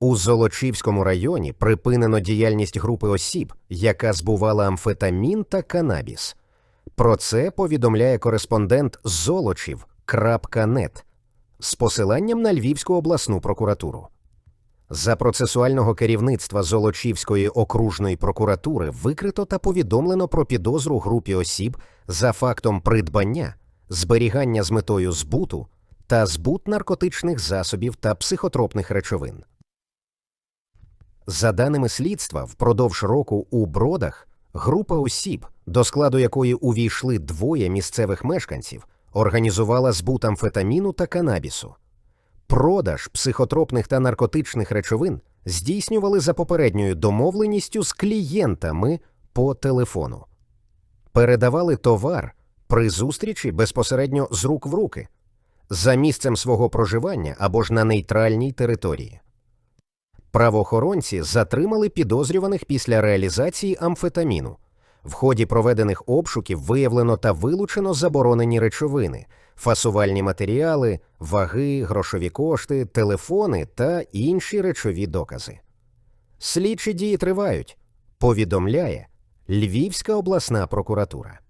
У Золочівському районі припинено діяльність групи осіб, яка збувала амфетамін та канабіс. Про це повідомляє кореспондент Золочів.нет з посиланням на Львівську обласну прокуратуру. За процесуального керівництва Золочівської окружної прокуратури викрито та повідомлено про підозру групі осіб за фактом придбання, зберігання з метою збуту та збут наркотичних засобів та психотропних речовин. За даними слідства, впродовж року у Бродах група осіб, до складу якої увійшли двоє місцевих мешканців, організувала збут амфетаміну та канабісу. Продаж психотропних та наркотичних речовин здійснювали за попередньою домовленістю з клієнтами по телефону. Передавали товар при зустрічі безпосередньо з рук в руки, за місцем свого проживання або ж на нейтральній території. Правоохоронці затримали підозрюваних після реалізації амфетаміну. В ході проведених обшуків виявлено та вилучено заборонені речовини, фасувальні матеріали, ваги, грошові кошти, телефони та інші речові докази. Слідчі дії тривають, повідомляє Львівська обласна прокуратура.